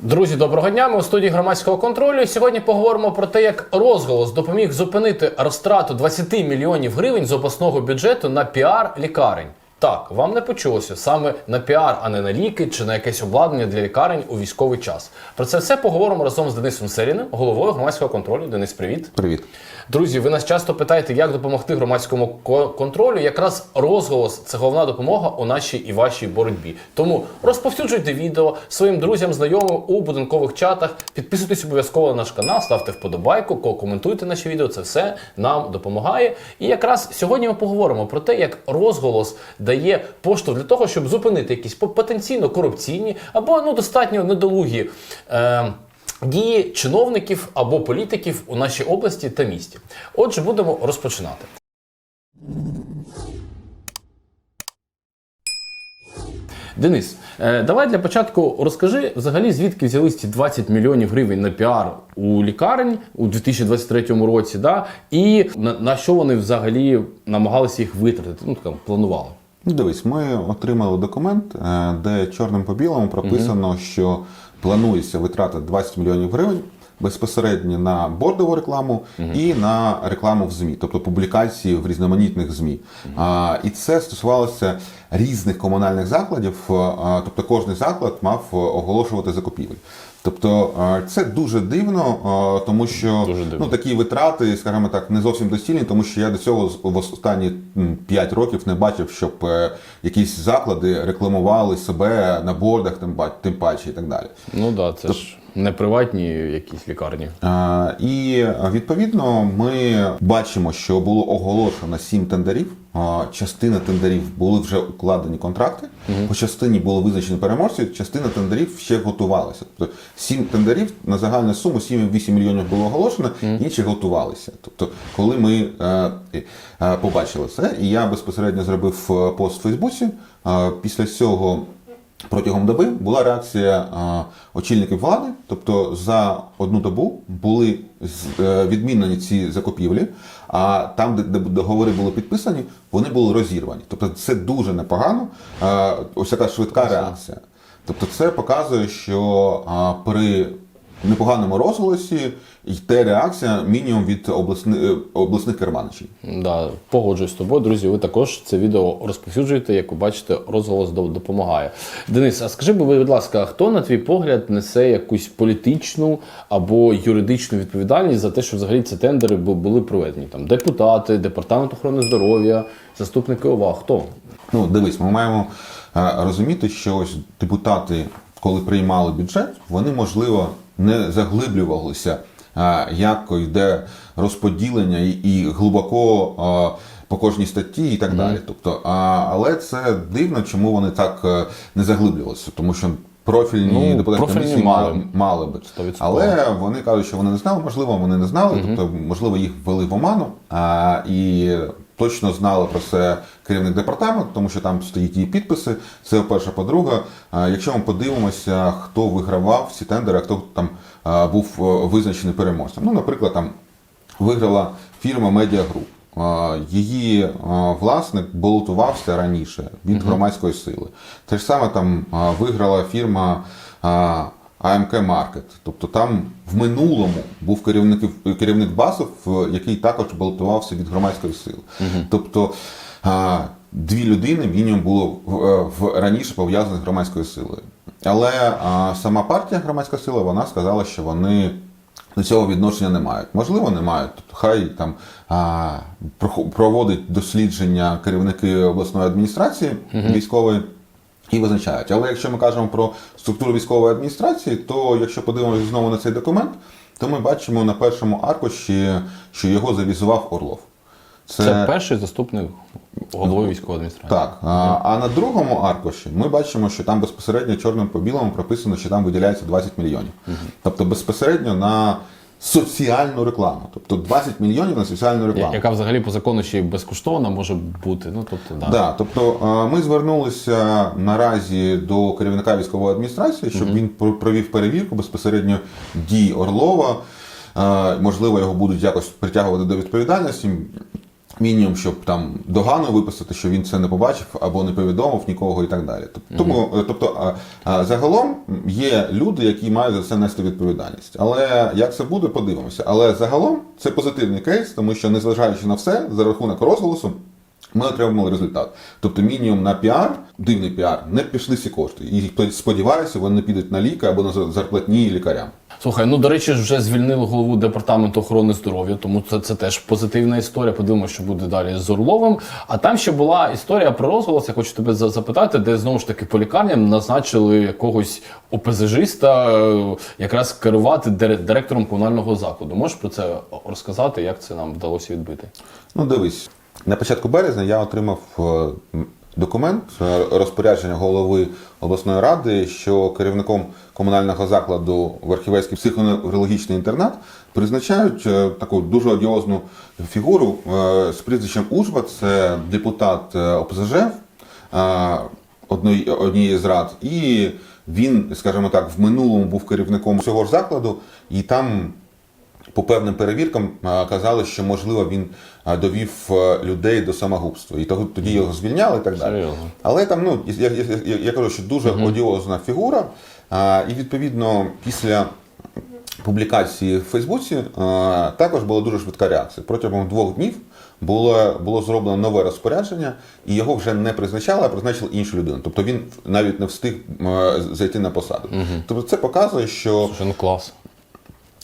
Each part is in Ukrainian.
Друзі, доброго дня. Ми у студії громадського контролю. Сьогодні поговоримо про те, як розголос допоміг зупинити розтрату 20 мільйонів гривень з обласного бюджету на піар лікарень. Так, вам не почулося саме на піар, а не на ліки чи на якесь обладнання для лікарень у військовий час. Про це все поговоримо разом з Денисом Серіним, головою громадського контролю. Денис, привіт. Привіт. Друзі, ви нас часто питаєте, як допомогти громадському контролю. Якраз розголос це головна допомога у нашій і вашій боротьбі. Тому розповсюджуйте відео своїм друзям, знайомим у будинкових чатах. Підписуйтесь обов'язково на наш канал, ставте вподобайку, ко- коментуйте наші відео. Це все нам допомагає. І якраз сьогодні ми поговоримо про те, як розголос дає поштовх для того, щоб зупинити якісь по- потенційно корупційні або ну достатньо недолугі. Е- дії чиновників або політиків у нашій області та місті. Отже, будемо розпочинати. Денис, е, давай для початку розкажи взагалі, звідки взялись ці 20 мільйонів гривень на піар у лікарень у 2023 році, да? і на, на що вони взагалі намагалися їх витратити, ну там планували. Ну, дивись, ми отримали документ, е, де чорним по білому прописано, що планується витрата 20 мільйонів гривень безпосередньо на бордову рекламу і на рекламу в ЗМІ, тобто публікації в різноманітних ЗМІ. А, І це стосувалося різних комунальних закладів, а, тобто кожний заклад мав оголошувати закупівель. Тобто е, це дуже дивно, е, тому що Дуже дивно. ну такі витрати, скажімо так, не зовсім доцільні, тому що я до цього в останні 5 років не бачив, щоб е, якісь заклади рекламували себе на бордах, тим, па- паче і так далі. Ну да, це ж не приватні якісь лікарні. А, І е, відповідно ми бачимо, що було оголошено сім тендерів. Частина тендерів були вже укладені контракти, по частині було визначені переможці, частина тендерів ще готувалася. Тобто сім тендерів на загальну суму 7,8 мільйонів було оголошено, інші готувалися. Тобто, коли ми е, е, побачили це, і я безпосередньо зробив е, пост в Фейсбуці. е, Після цього Протягом доби була реакція очільників влади, тобто за одну добу були е, відмінені ці закупівлі, а там, де договори були підписані, вони були розірвані. Тобто це дуже непогано. Ось така швидка реакція. Тобто, це показує, що при непоганому розголосі йде реакція мінімум від обласни, е, обласних керманичів. Да, погоджуюсь з тобою, друзі. Ви також це відео розповсюджуєте, як ви бачите, розголос до- допомагає. Денис, а скажи, будь ласка, хто на твій погляд несе якусь політичну або юридичну відповідальність за те, що взагалі ці тендери були проведені? Там депутати, департамент охорони здоров'я, заступники ОВА. Хто? Ну, дивись, ми маємо е, розуміти, що ось депутати, коли приймали бюджет, вони, можливо, не заглиблювалися, як йде розподілення і, і глибоко по кожній статті і так далі. Тобто, а, але це дивно, чому вони так е, не заглиблювалися, тому що. Профільні Ну, депутатські комісії мали. мали, би. 100%. Але вони кажуть, що вони не знали, можливо, вони не знали, тобто, можливо, їх ввели в оману. А, і точно знали про це керівник департаменту, тому що там стоїть її підписи. Це по-перше, по-друге, якщо ми подивимося, хто вигравав ці тендери, а хто там був е, визначений переможцем. Ну, наприклад, там виграла фірма Media Group. Її власник балотувався раніше від громадської сили. Те ж саме там виграла фірма АМК Маркет. Тобто там в минулому був керівник, керівник Басов, який також балотувався від громадської сили. Тобто а, дві людини мінімум було в, е, в раніше пов'язані з громадською силою. Але а, сама партія громадська сила вона сказала, що вони до цього відношення не мають. Можливо, не мають. Тобто, хай там а, проводить дослідження керівники обласної адміністрації військової і визначають. Але якщо ми кажемо про структуру військової адміністрації, то якщо подивимося знову на цей документ, то ми бачимо на першому аркуші, що його завізував Орлов. Це, перший заступник голови військової адміністрації. Так, а, а на другому аркуші ми бачимо, що там безпосередньо чорним по білому прописано, що там виділяється 20 мільйонів. Тобто безпосередньо на соціальну рекламу. Тобто 20 мільйонів на соціальну рекламу. Яка взагалі по закону ще й безкоштовна може бути. Ну тобто, да. Да, тобто е, ми звернулися наразі до керівника військової адміністрації, щоб він про- провів перевірку безпосередньо дій Орлова. Е, Можливо, його будуть якось притягувати до відповідальності. Мінімум, щоб там догану виписати, що він це не побачив або не повідомив нікого і так далі. Тому, е, тобто, а, а, загалом є люди, які мають за це нести відповідальність. Але як це буде, подивимося. Але загалом це позитивний кейс, тому що незважаючи на все, за рахунок розголосу. Ми отримали результат. Тобто мінімум на піар, дивний піар, не пішли ці кошти. І сподіваюся, вони не підуть на ліки або на зарплатні лікарям. Слухай, ну до речі, вже звільнили голову департаменту охорони здоров'я, тому це, це теж позитивна історія. Подивимося, що буде далі з Орловим. А там ще була історія про розголос. Я хочу тебе запитати, де знову ж таки по лікарням назначили якогось ОПЗЖиста е, якраз керувати директором комунального закладу. Можеш про це розказати, як це нам вдалося відбити? Ну, дивись, на початку березня я отримав е, документ е, розпорядження голови обласної ради, що керівником комунального закладу Верхівецький психоневрологічний інтернат призначають е, таку дуже одіозну фігуру е, з прізвищем Ужва, це депутат ОПЗЖ однієї з рад, і він, скажімо так, в минулому був керівником цього ж закладу, і там по певним перевіркам казали, що можливо він довів людей до самогубства, і тоді його звільняли і так далі. Серйозно? Але там, ну я, я, я, я кажу, що дуже одіозна фігура, і відповідно після. Публікації в Фейсбуці а, також була дуже швидка реакція. Протягом двох днів було, було зроблено нове розпорядження, і його вже не призначали, а призначили іншу людину. Тобто він навіть не встиг а, зайти на посаду. Тобто це показує, що Слушай, ну клас.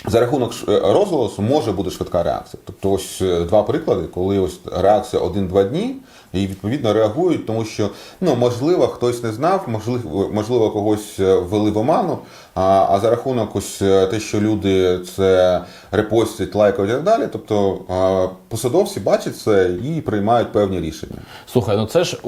За рахунок е, розголосу може бути швидка реакція. Тобто, ось е, два приклади, коли ось реакція один-два дні, і відповідно реагують, тому що ну можливо хтось не знав, можливо, можливо когось е, ввели в оману. А, а за рахунок ось е, те, що люди це репостять, лайкають і так далі. Тобто посадовці бачать це і приймають певні рішення. Слухай, ну це ж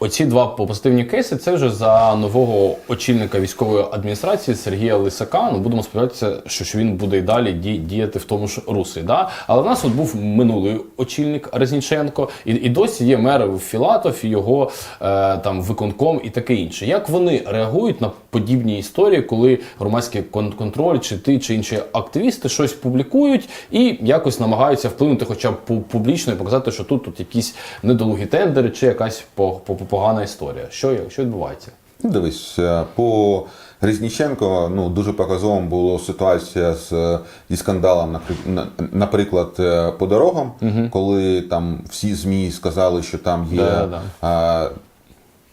оці два позитивні кейси. Це вже за нового очільника військової адміністрації Сергія Лисака. Ну будемо сподіватися, що, що він буде і далі діяти в тому ж русі. Да? Але в нас от був минулий очільник Резніченко, і, і досі є мер Філатов, його е, там виконком і таке інше. Як вони реагують на подібні історії, коли громадський кон- контроль, чи ти, чи інші активісти щось публікують і якось намагаються вплинути, хоча б пу- публічно і показати, що тут, тут якісь недолугі тендери чи якась по- по- погана історія. Що, що відбувається? Ну, Дивись, е, по Різніченко ну, дуже показовим була ситуація з, зі скандалом, на- наприклад, е, по дорогам, коли там всі ЗМІ сказали, що там є Да-да-да. а,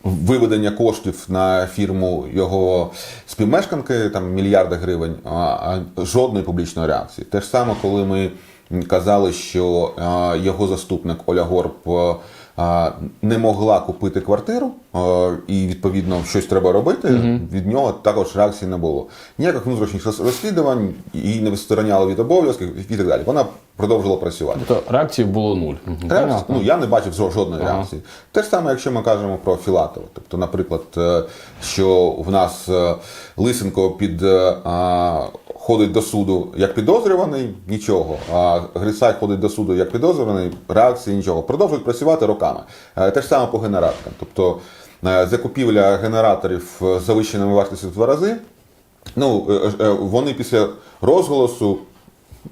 виведення коштів на фірму його співмешканки, там мільярди гривень, а, жодної публічної реакції. Те ж саме, коли ми казали, що його заступник Оля Горб не могла купити квартиру, і відповідно щось треба робити. Від нього також реакції не було. Ніяких внутрішніх розслідувань, її не відстороняли від обов'язків і так далі. Вона продовжила працювати. Тобто реакції було нуль. Реакції, ну я не бачив жодної Ага. реакції. Те ж саме, якщо ми кажемо про Філатова. Тобто, наприклад, е, що в нас е, Лисенко під е, ходить до суду як підозрюваний, нічого. А Грицай ходить до суду як підозрюваний, реакції нічого. Продовжують працювати роками. Е, Те ж саме по генераторам. Тобто е, закупівля генераторів з завищеними вартістю в два рази. Ну, е, е, вони після розголосу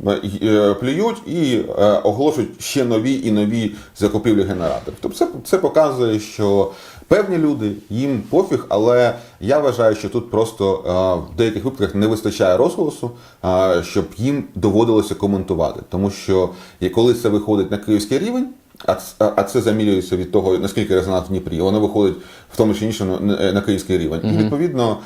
е, е, плюють і е, оголошують ще нові і нові закупівлі генераторів. Тобто це, це показує, що певні люди їм пофіг, але я вважаю, що тут просто е, в деяких випадках не вистачає розголосу, е, щоб їм доводилося коментувати. Тому що коли це виходить на київський рівень. А це замірюється від того, наскільки резонанс в Дніпрі. Воно виходить в тому чи іншому на, на київський рівень. І відповідно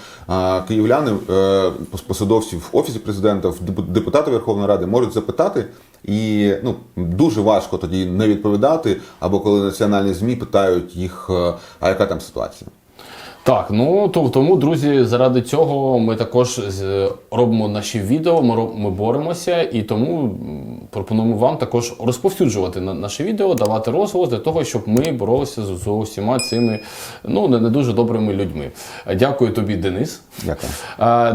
київляни, е, посадовці в офісі президента, в деп- депутати Верховної Ради можуть запитати, і ну дуже важко тоді не відповідати. Або коли національні змі питають їх, е, а яка там ситуація. Так, ну то тому, друзі, заради цього ми також робимо наші відео. Ми ми боремося, і тому пропонуємо вам також розповсюджувати на наші відео, давати розголос для того, щоб ми боролися з, з усіма цими ну не, не дуже добрими людьми. Дякую тобі, Денис. Дякую.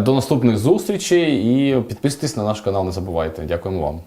До наступних зустрічей і підписуйтесь на наш канал. Не забувайте. Дякуємо вам.